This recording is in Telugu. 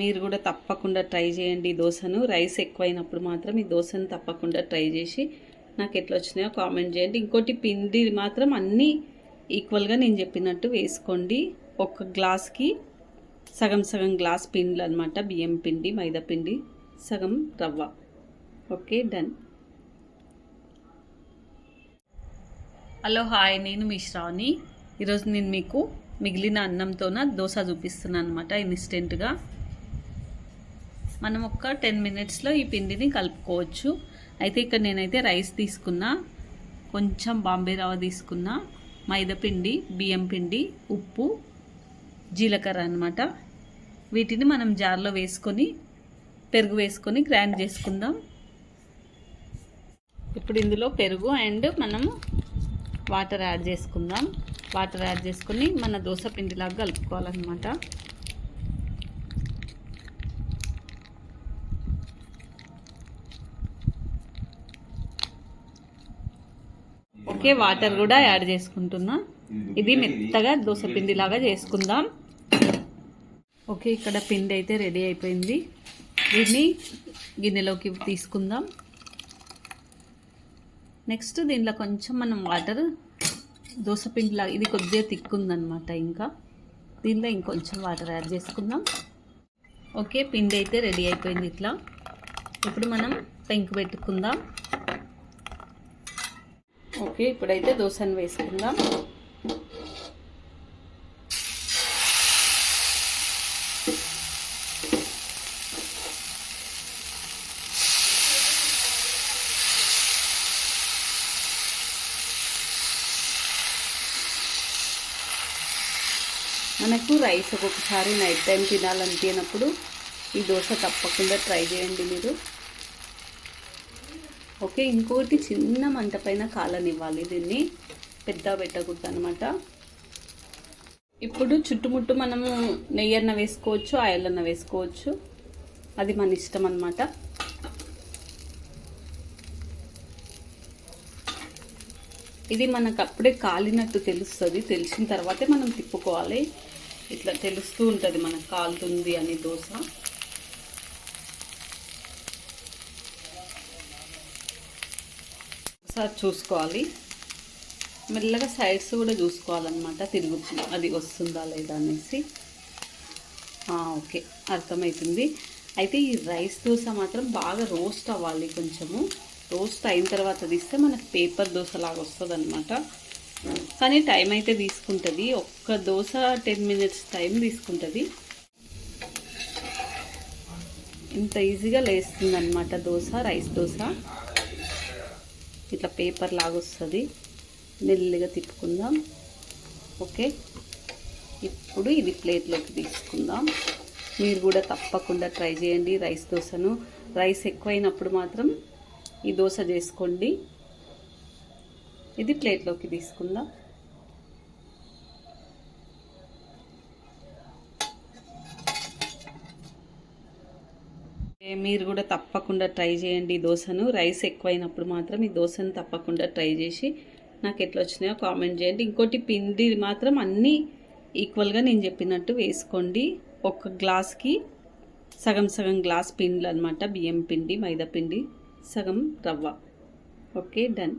మీరు కూడా తప్పకుండా ట్రై చేయండి దోశను. రైస్ ఎక్కువైనప్పుడు మాత్రం ఈ దోశను తప్పకుండా ట్రై చేసి నాకు ఎట్లా వచ్చినాయో కామెంట్ చేయండి. ఇంకోటి పిండి మాత్రం అన్నీ ఈక్వల్గా నేను చెప్పినట్టు వేసుకోండి. ఒక గ్లాస్కి సగం సగం గ్లాస్ పిండిలు అనమాట బియ్యం పిండి మైదా పిండి సగం రవ్వ. Okay done. హలో హాయ్ నేను మీ ఈరోజు నేను మీకు మిగిలిన అన్నంతోన దోశ చూపిస్తున్నాను అనమాట ఇన్స్టెంట్గా. మనం ఒక టెన్ మినిట్స్లో ఈ పిండిని కలుపుకోవచ్చు. అయితే ఇక్కడ నేనైతే రైస్ తీసుకున్నా కొంచెం బాంబే రవ్వ తీసుకున్నా మైదా పిండి బియ్యం పిండి ఉప్పు జీలకర్ర అనమాట వీటిని మనం జార్లో వేసుకొని పెరుగు వేసుకొని గ్రైండ్ చేసుకుందాం. ఇప్పుడు ఇందులో పెరుగు అండ్ మనము వాటర్ యాడ్ చేసుకుందాం. వాటర్ యాడ్ చేసుకొని మన దోశ పిండిలాగా కలుపుకోవాలన్నమాట. ఓకే వాటర్ కూడా యాడ్ చేసుకుంటున్నా. ఇది మెత్తగా దోశ పిండిలాగా చేసుకుందాం. ఓకే ఇక్కడ పిండి అయితే రెడీ అయిపోయింది. దీన్ని గిన్నెలోకి తీసుకుందాం. నెక్స్ట్ దీనిలో కొంచెం మనం వాటర్ దోశ పిండిలా ఇది కొద్దిగా తిక్కుందనమాట ఇంకా. దీనిలో ఇంకొంచెం వాటర్ యాడ్ చేసుకుందాం. ఓకే పిండి అయితే రెడీ అయిపోయింది ఇట్లా. ఇప్పుడు మనం పెంకు పెట్టుకుందాం. ఓకే ఇప్పుడైతే దోశను వేసుకుందాం. మనకు రైస్ ఒక్కొక్కసారి నైట్ టైం తినాలనిపించినప్పుడు ఈ దోశ తప్పకుండా ట్రై చేయండి మీరు. ఓకే ఇంకోటి చిన్న మంట పైన కాలనివ్వాలి దీన్ని పెద్ద పెట్టకూడదు అనమాట ఇప్పుడు చుట్టుముట్టు మనము నెయ్యి అన్న వేసుకోవచ్చు ఆయిల్ అన్న వేసుకోవచ్చు. అది మన ఇష్టం అనమాట ఇది మనకు అప్పుడే కాలినట్టు తెలుస్తుంది. తెలిసిన తర్వాతే మనం తిప్పుకోవాలి. ఇట్లా తెలుస్తూ ఉంటుంది మనకు కాలుతుంది అని దోశ. ఒకసారి చూసుకోవాలి. మెల్లగా సైడ్స్ కూడా చూసుకోవాలన్నమాట తిరుగుతుంది అది వస్తుందా లేదా అనేసి. ఓకే అర్థమవుతుంది అయితే ఈ రైస్ దోశ మాత్రం బాగా రోస్ట్ అవ్వాలి కొంచెము. రోస్ట్ అయిన తర్వాత తీస్తే మనకు పేపర్ దోశ లాగా వస్తుంది అనమాట కానీ టైం అయితే తీసుకుంటుంది. ఒక్క దోశ టెన్ మినిట్స్ టైం తీసుకుంటుంది. ఇంత ఈజీగా లేస్తుంది అనమాట దోశ రైస్ దోశ. ఇట్లా పేపర్ లాగా వస్తుంది. మెల్లిగా తిప్పుకుందాం. ఓకే. ఇప్పుడు ఇది ప్లేట్లోకి తీసుకుందాం. మీరు కూడా తప్పకుండా ట్రై చేయండి రైస్ దోశను. రైస్ ఎక్కువైనప్పుడు మాత్రం ఈ దోశ చేసుకోండి. ఇది ప్లేట్లోకి తీసుకుందాం. మీరు కూడా తప్పకుండా ట్రై చేయండి దోశను. రైస్ ఎక్కువైనప్పుడు మాత్రం ఈ దోశను తప్పకుండా ట్రై చేసి నాకు ఎట్లా వచ్చినాయో కామెంట్ చేయండి. ఇంకోటి పిండి మాత్రం అన్నీ ఈక్వల్గా నేను చెప్పినట్టు వేసుకోండి. ఒక గ్లాస్కి సగం సగం గ్లాస్ పిండిలు అనమాట బియ్యం పిండి మైదా పిండి సగం రవ్వ. Okay done.